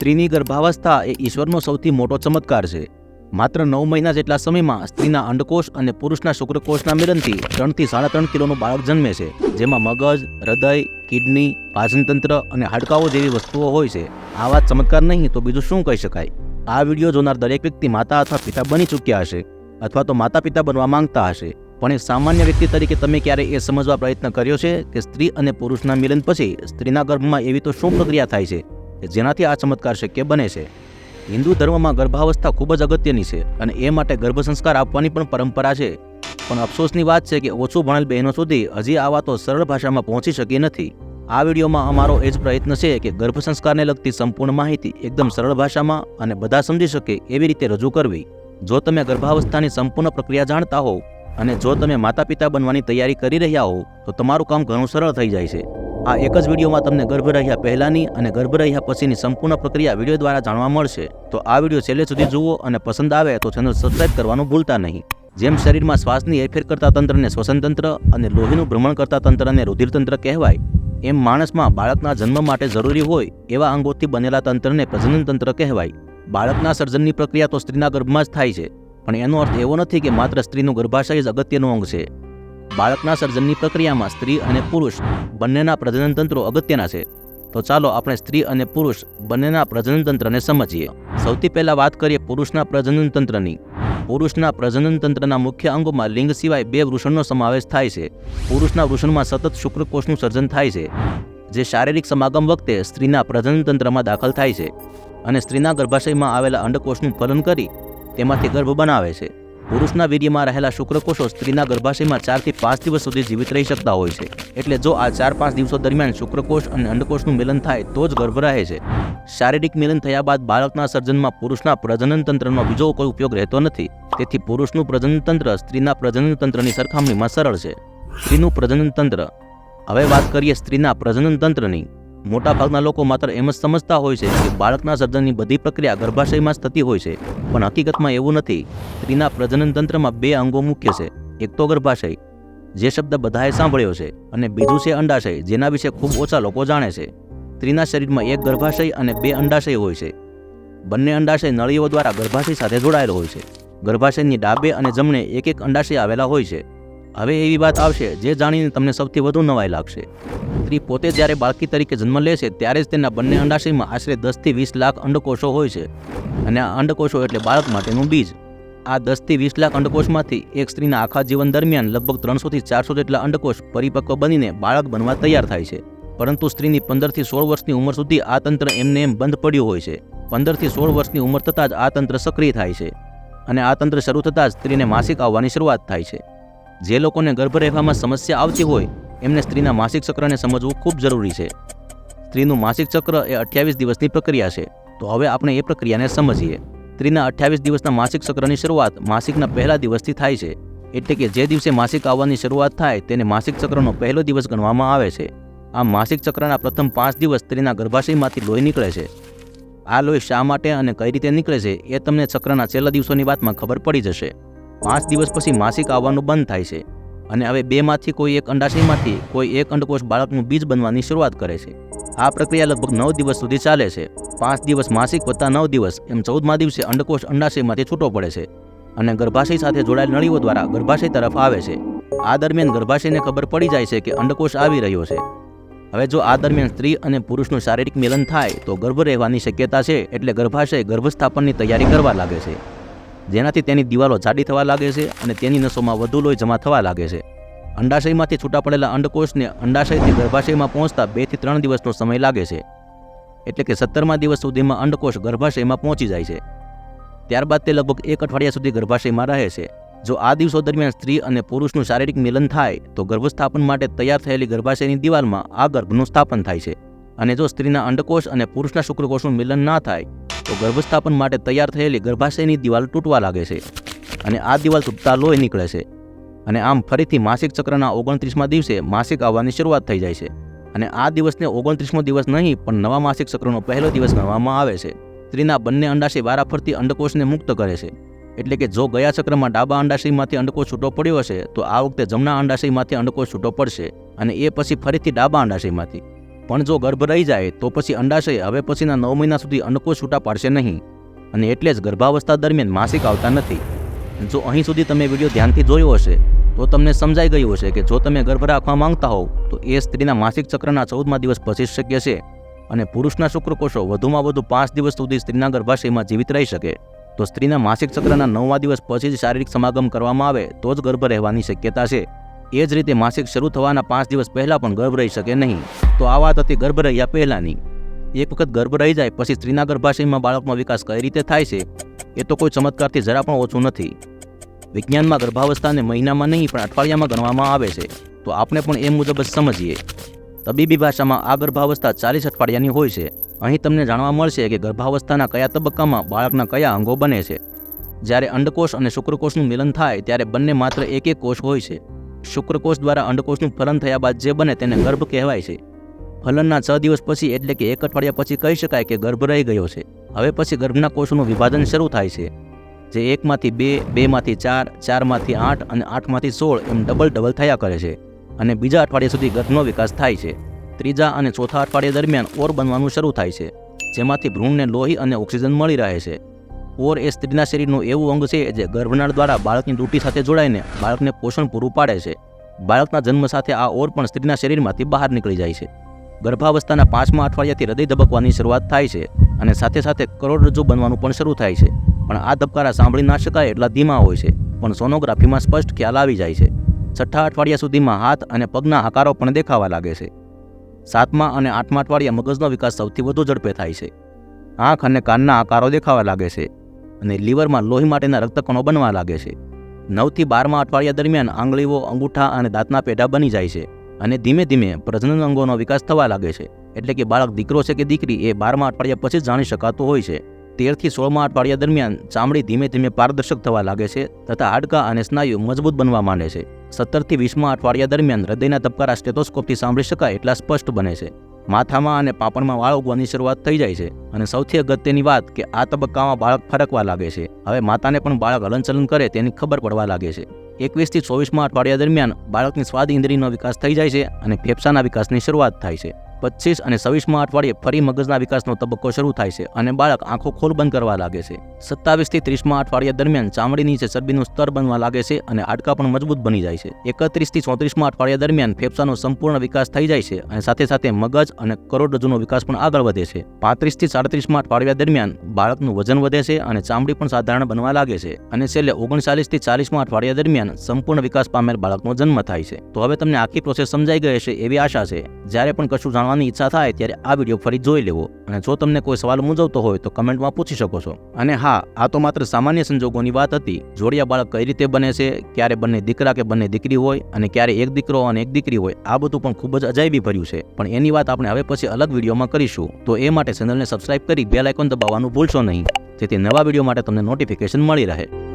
સ્ત્રીની ગર્ભાવસ્થા એ ઈશ્વરનો સૌથી મોટો ચમત્કાર છે. માત્ર નવ મહિના જેટલા સમયમાં સ્ત્રીના અંડકોષ અને પુરુષના શુક્રકોષના મિલનથી ત્રણથી સાડા ત્રણ કિલોનું બાળક જન્મે છે, જેમાં મગજ, હૃદય, કિડની, પાચનતંત્ર અને હાડકાઓ જેવી વસ્તુઓ હોય છે. આ વાત ચમત્કાર નહીં તો બીજું શું કહી શકાય? આ વીડિયો જોનાર દરેક વ્યક્તિ માતા અથવા પિતા બની ચૂક્યા હશે, અથવા તો માતા પિતા બનવા માંગતા હશે. પણ એક સામાન્ય વ્યક્તિ તરીકે તમે ક્યારે એ સમજવા પ્રયત્ન કર્યો છે કે સ્ત્રી અને પુરુષના મિલન પછી સ્ત્રીના ગર્ભમાં એવી તો શું પ્રક્રિયા થાય છે? કે જેનાથી આ ચમત્કાર શક્ય બને છે. હિન્દુ ધર્મમાં ગર્ભાવસ્થા ખૂબ જ અગત્યની છે અને એ માટે ગર્ભ સંસ્કાર આપવાની પણ પરંપરા છે. પણ અફસોસની વાત છે કે ઓછું ભણેલ બહેનો સુધી હજી આ વાતો સરળ ભાષામાં પહોંચી શકી નથી. આ વિડીયોમાં અમારો એ જ પ્રયત્ન છે કે ગર્ભ સંસ્કારને લગતી સંપૂર્ણ માહિતી એકદમ સરળ ભાષામાં અને બધા સમજી શકે એવી રીતે રજૂ કરવી. જો તમે ગર્ભાવસ્થાની સંપૂર્ણ પ્રક્રિયા જાણતા હોવ અને જો તમે માતા પિતા બનવાની તૈયારી કરી રહ્યા હોવ, તો તમારું કામ ઘણું સરળ થઈ જાય છે. આ એક જ વિડીયોમાં તમને ગર્ભ રહ્યા પહેલાંની અને ગર્ભ રહ્યા પછીની સંપૂર્ણ પ્રક્રિયા વીડિયો દ્વારા જાણવા મળશે. તો આ વીડિયો છેલ્લે સુધી જુઓ અને પસંદ આવે તો ચેનલ સબસ્ક્રાઇબ કરવાનું ભૂલતા નહીં. જેમ શરીરમાં શ્વાસની હેરફેર કરતા તંત્રને શ્વસન અને લોહીનું ભ્રમણ કરતા તંત્રને રુધિરતંત્ર કહેવાય. એમ માણસમાં બાળકના જન્મ માટે જરૂરી હોય એવા અંગોથી બનેલા તંત્રને પ્રજનન તંત્ર કહેવાય. બાળકના સર્જનની પ્રક્રિયા તો સ્ત્રીના ગર્ભમાં જ થાય છે. પણ એનો અર્થ એવો નથી કે માત્ર સ્ત્રીનું ગર્ભાશય જ અગત્યનું અંગ છે. બાળકના સર્જનની પ્રક્રિયામાં સ્ત્રી અને પુરુષ બંનેના પ્રજનન તંત્રો અગત્યના છે. તો ચાલો આપણે સ્ત્રી અને પુરુષ બંનેના પ્રજનન તંત્રને સમજીએ. સૌથી પહેલા વાત કરીએ પુરુષના પ્રજનન તંત્રની. પુરુષના પ્રજનન તંત્રના મુખ્ય અંગોમાં લિંગ સિવાય બે વૃષણનો સમાવેશ થાય છે. પુરુષના વૃષણમાં સતત શુક્રકોષનું સર્જન થાય છે, જે શારીરિક સમાગમ વખતે સ્ત્રીના પ્રજનન તંત્રમાં દાખલ થાય છે અને સ્ત્રીના ગર્ભાશયમાં આવેલા અંડકોષનું ફલન કરી તેમાંથી ગર્ભ બનાવે છે. પુરુષના વીર્યમાં રહેલા શુક્રકોષો સ્ત્રીના ગર્ભાશયમાં ચારથી પાંચ દિવસ સુધી જીવિત રહી શકતા હોય છે. એટલે જો આ ચાર પાંચ દિવસો દરમિયાન શુક્રકોષ અને અંડકોષનું મિલન થાય, તો જ ગર્ભ રહે છે. શારીરિક મિલન થયા બાદ બાળકના સર્જનમાં પુરુષના પ્રજનન તંત્રનો બીજો કોઈ ઉપયોગ રહેતો નથી. તેથી પુરુષનું પ્રજનન તંત્ર સ્ત્રીના પ્રજનન તંત્રની સરખામણીમાં સરળ છે. સ્ત્રીનું પ્રજનન તંત્ર. હવે વાત કરીએ સ્ત્રીના પ્રજનન તંત્રની. મોટાભાગના લોકો માત્ર એમ જ સમજતા હોય છે કે બાળકના સર્જનની બધી પ્રક્રિયા ગર્ભાશયમાં જ થતી હોય છે. પણ હકીકતમાં એવું નથી. સ્ત્રીના પ્રજનન તંત્રમાં બે અંગો મુખ્ય છે. એક તો ગર્ભાશય, જે શબ્દ બધાએ સાંભળ્યો છે, અને બીજું છે અંડાશય, જેના વિશે ખૂબ ઓછા લોકો જાણે છે. સ્ત્રીના શરીરમાં એક ગર્ભાશય અને બે અંડાશય હોય છે. બંને અંડાશય નળીઓ દ્વારા ગર્ભાશય સાથે જોડાયેલો હોય છે. ગર્ભાશયની ડાબે અને જમણે એક એક અંડાશય આવેલા હોય છે. હવે એવી વાત આવશે જે જાણીને તમને સૌથી વધુ નવાઈ લાગશે. સ્ત્રી પોતે જ્યારે બાળકી તરીકે જન્મ લે છે, ત્યારે જ તેના બંને અંડાશયમાં આશરે દસથી વીસ લાખ અંડકોષો હોય છે. અને આ અંડકોષો એટલે બાળક માટેનું બીજ. આ દસથી વીસ લાખ અંડકોષમાંથી એક સ્ત્રીના આખા જીવન દરમિયાન લગભગ ત્રણસોથી ચારસો જેટલા અંડકોષ પરિપક્વ બનીને બાળક બનવા તૈયાર થાય છે. પરંતુ સ્ત્રીની પંદરથી સોળ વર્ષની ઉંમર સુધી આ તંત્ર એમને એમ બંધ પડ્યું હોય છે. પંદરથી સોળ વર્ષની ઉંમર થતાં જ આ તંત્ર સક્રિય થાય છે. અને આ તંત્ર શરૂ થતાં જ સ્ત્રીને માસિક આવવાની શરૂઆત થાય છે. જે લોકોને ગર્ભ રહેવામાં સમસ્યા આવતી હોય, એમને સ્ત્રીના માસિક ચક્રને સમજવું ખૂબ જરૂરી છે. સ્ત્રીનું માસિક ચક્ર એ અઠ્યાવીસ દિવસની પ્રક્રિયા છે, તો હવે આપણે એ પ્રક્રિયાને સમજીએ. સ્ત્રીના અઠ્યાવીસ દિવસના માસિક ચક્રની શરૂઆત માસિકના પહેલા દિવસથી થાય છે, એટલે કે જે દિવસે માસિક આવવાની શરૂઆત થાય, તેને માસિક ચક્રનો પહેલો દિવસ ગણવામાં આવે છે. આ માસિક ચક્રના પ્રથમ પાંચ દિવસ સ્ત્રીના ગર્ભાશયમાંથી લોહી નીકળે છે. આ લોહી શા માટે અને કઈ રીતે નીકળે છે, એ તમને ચક્રના છેલ્લા દિવસોની વાતમાં ખબર પડી જશે. પાંચ દિવસ પછી માસિક આવવાનું બંધ થાય છે અને હવે બેમાંથી કોઈ એક અંડાશયમાંથી કોઈ એક અંડકોષ બાળકનું બીજ બનવાની શરૂઆત કરે છે. આ પ્રક્રિયા લગભગ નવ દિવસ સુધી ચાલે છે. પાંચ દિવસ માસિક વત્તા નવ દિવસ એમ ચૌદમા દિવસે અંડકોષ અંડાશયમાંથી છૂટો પડે છે અને ગર્ભાશય સાથે જોડાયેલ નળીઓ દ્વારા ગર્ભાશય તરફ આવે છે. આ દરમિયાન ગર્ભાશયને ખબર પડી જાય છે કે અંડકોષ આવી રહ્યો છે. હવે જો આ દરમિયાન સ્ત્રી અને પુરુષનું શારીરિક મિલન થાય તો ગર્ભ રહેવાની શક્યતા છે એટલે ગર્ભાશય ગર્ભસ્થાપનની તૈયારી કરવા લાગે છે. જેનાથી તેની દિવાલો જાડી થવા લાગે છે અને તેની નસોમાં વધુ લોહી જમા થવા લાગે છે. અંડાશયમાંથી છૂટા પડેલા અંડકોષને અંડાશયથી ગર્ભાશયમાં પહોંચતા બેથી ત્રણ દિવસનો સમય લાગે છે. એટલે કે સત્તરમા દિવસ સુધીમાં અંડકોષ ગર્ભાશયમાં પહોંચી જાય છે. ત્યારબાદ તે લગભગ એક અઠવાડિયા સુધી ગર્ભાશયમાં રહે છે. જો આ દિવસો દરમિયાન સ્ત્રી અને પુરુષનું શારીરિક મિલન થાય, તો ગર્ભસ્થાપન માટે તૈયાર થયેલી ગર્ભાશયની દિવાલમાં આ ગર્ભનું સ્થાપન થાય છે. અને જો સ્ત્રીના અંડકોષ અને પુરુષના શુક્રકોષનું મિલન ના થાય તો ગર્ભસ્થાપન માટે તૈયાર થયેલી ગર્ભાશયની દિવાલ તૂટવા લાગે છે અને આ દિવાલ તૂટતા લોહી નીકળે છે. અને આમ ફરીથી માસિક ચક્રના ઓગણત્રીસમાં દિવસે માસિક આવવાની શરૂઆત થઈ જાય છે. અને આ દિવસને ઓગણત્રીસમો દિવસ નહીં, પણ નવા માસિક ચક્રનો પહેલો દિવસ ગણવામાં આવે છે. સ્ત્રીના બંને અંડાશય વારાફરતી અંડકોષને મુક્ત કરે છે. એટલે કે જો ગયા ચક્રમાં ડાબા અંડાશયમાંથી અંડકોષ છૂટો પડ્યો હશે, તો આ વખતે જમણા અંડાશયમાંથી અંડકોષ છૂટો પડશે અને એ પછી ફરીથી ડાબા અંડાશયમાંથી. પણ જો ગર્ભ રહી જાય, તો પછી અંડાશય, હવે પછીના નવ મહિના સુધી અનુકૂળ છૂટા પાડશે નહીં. અને એટલે જ ગર્ભાવસ્થા દરમિયાન માસિક આવતા નથી. જો અહીં સુધી તમે વીડિયો ધ્યાનથી જોયો હશે, તો તમને સમજાઈ ગયું હશે કે જો તમે ગર્ભ રાખવા માંગતા હોવ, તો એ સ્ત્રીના માસિક ચક્રના ચૌદમા દિવસ પછી શક્ય છે. અને પુરુષના શુક્રકોષો વધુમાં વધુ પાંચ દિવસ સુધી સ્ત્રીના ગર્ભાશયમાં જીવિત રહી શકે. તો સ્ત્રીના માસિક ચક્રના નવમા દિવસ પછી જ શારીરિક સમાગમ કરવામાં આવે, તો જ ગર્ભ રહેવાની શક્યતા છે. એ જ રીતે માસિક શરૂ થવાના પાંચ દિવસ પહેલાં પણ ગર્ભ રહી શકે નહીં. તો આ વાત હતી ગર્ભ રહ્યા પહેલાંની. એક વખત ગર્ભ રહી જાય પછી સ્ત્રીના ગર્ભાશયમાં બાળકનો વિકાસ કઈ રીતે થાય છે, એ તો કોઈ ચમત્કારથી જરા પણ ઓછું નથી. વિજ્ઞાનમાં ગર્ભાવસ્થાને મહિનામાં નહીં, પણ અઠવાડિયામાં ગણવામાં આવે છે. તો આપણે પણ એ મુજબ જ સમજીએ. તબીબી ભાષામાં આ ગર્ભાવસ્થા ચાલીસ અઠવાડિયાની હોય છે. અહીં તમને જાણવા મળશે કે ગર્ભાવસ્થાના કયા તબક્કામાં બાળકના કયા અંગો બને છે. જ્યારે અંડકોષ અને શુક્રકોષનું મિલન થાય, ત્યારે બંને માત્ર એક એક કોષ હોય છે. શુક્રકોષ દ્વારા અંડકોષનું ફલન થયા બાદ જે બને તેને ગર્ભ કહેવાય છે. ફલનના છ દિવસ પછી એટલે કે એક અઠવાડિયા પછી કહી શકાય કે ગર્ભ રહી ગયો છે. હવે પછી ગર્ભના કોષોનું વિભાજન શરૂ થાય છે. જે એકમાંથી બે, બેમાંથી ચાર, ચારમાંથી આઠ અને આઠમાંથી સોળ એમ ડબલ ડબલ થયા કરે છે. અને બીજા અઠવાડિયા સુધી ગર્ભનો વિકાસ થાય છે. ત્રીજા અને ચોથા અઠવાડિયા દરમિયાન ઓર બનવાનું શરૂ થાય છે. જેમાંથી ભ્રૂણને લોહી અને ઓક્સિજન મળી રહે છે. ઓર એ સ્ત્રીના શરીરનું એવું અંગ છે જે ગર્ભનાળ દ્વારા બાળકની ડૂટી સાથે જોડાઈને બાળકને પોષણ પૂરું પાડે છે. બાળકના જન્મ સાથે આ ઓર પણ સ્ત્રીના શરીરમાંથી બહાર નીકળી જાય છે. ગર્ભાવસ્થાના પાંચમા અઠવાડિયાથી હૃદય ધબકવાની શરૂઆત થાય છે અને સાથે સાથે કરોડરજ્જુ બનવાનું પણ શરૂ થાય છે. પણ આ ધબકારા સાંભળી ના શકાય એટલા ધીમા હોય છે, પણ સોનોગ્રાફીમાં સ્પષ્ટ ખ્યાલ આવી જાય છે. છઠ્ઠા અઠવાડિયા સુધીમાં હાથ અને પગના આકારો પણ દેખાવા લાગે છે. સાતમા અને આઠમા અઠવાડિયા મગજનો વિકાસ સૌથી વધુ ઝડપે થાય છે. આંખ અને કાનના આકારો દેખાવા લાગે છે. અને લીવરમાં લોહી માટેના રક્તકણો બનવા લાગે છે. નવથી બારમા અઠવાડિયા દરમિયાન આંગળીઓ, અંગૂઠા અને દાંતના પેઢા બની જાય છે અને ધીમે ધીમે પ્રજનન અંગોનો વિકાસ થવા લાગે છે. એટલે કે બાળક દીકરો છે કે દીકરી એ બારમા અઠવાડિયા પછી જાણી શકાતું હોય છે. તેરથી સોળમા અઠવાડિયા દરમિયાન ચામડી ધીમે ધીમે પારદર્શક થવા લાગે છે તથા હાડકાં અને સ્નાયુ મજબૂત બનવા માંડે છે. સત્તરથી વીસમા અઠવાડિયા દરમિયાન હૃદયના ધબકારા સ્ટેથોસ્કોપથી સાંભળી શકાય એટલા સ્પષ્ટ બને છે. માથામાં અને પાપણમાં વાળ ઉગવાની શરૂઆત થઈ જાય છે અને સૌથી અગત્યની વાત કે આ તબક્કામાં બાળક ફરકવા લાગે છે. હવે માતાને પણ બાળક હલનચલન કરે તેની ખબર પડવા લાગે છે. એકવીસથી ચોવીસમાં અઠવાડિયા દરમિયાન બાળકની સ્વાદ ઇન્દ્રિયનો વિકાસ થઈ જાય છે અને ફેફસાના વિકાસની શરૂઆત થાય છે. પચીસ અને છવ્વીસમાં અઠવાડિયે ફરી મગજના વિકાસનો તબક્કો શરૂ થાય છે અને બાળક આંખો ખોલ બંધ કરવા લાગે છે. સત્તાવીસથી ત્રીસમાં અઠવાડિયા દરમિયાન ચામડી નીચે ચરબીનું સ્તર બનવા લાગે છે અને હાડકા પણ મજબૂત બની જાય છે. એકત્રીસથી ચોત્રીસમાં અઠવાડિયા દરમિયાન ફેફસાનો સંપૂર્ણ વિકાસ થઈ જાય છે અને સાથે સાથે મગજ અને કરોડરજ્જુનો વિકાસ પણ આગળ વધે છે. પાંત્રીસથી સાડત્રીસમાં અઠવાડિયા દરમિયાન બાળકનું વજન વધે છે અને ચામડી પણ સાધારણ બનવા લાગે છે અને છેલ્લે ઓગણચાલીસથી ચાલીસમાં અઠવાડિયા દરમિયાન સંપૂર્ણ વિકાસ પામેલ બાળકનો જન્મ થાય છે. તો હવે તમને આખી પ્રોસેસ સમજાઈ ગઈ છે એવી આશા છે. જ્યારે પણ કશું જાણવાની ઈચ્છા થાય ત્યારે આ વીડિયો ફરી જોઈ લેવો. અને જો તમને કોઈ સવાલ મૂંઝવતો હોય તો કમેન્ટમાં પૂછી શકો છો. અને હા, આ તો માત્ર સામાન્ય સંજોગોની વાત હતી. જોડિયા બાળક કઈ રીતે બને છે, ક્યારે બંને દીકરા કે બંને દીકરી હોય, અને ક્યારે એક દીકરો અને એક દીકરી હોય, આ બધું પણ ખૂબ જ અજાયબી ભર્યું છે. પણ એની વાત આપણે હવે પછી અલગ વિડીયોમાં કરીશું. તો એ માટે ચેનલને સબસ્ક્રાઇબ કરી બેલ આઇકોન દબાવવાનું ભૂલશો નહીં. જેથી નવા વીડિયો માટે તમને નોટિફિકેશન મળી રહે.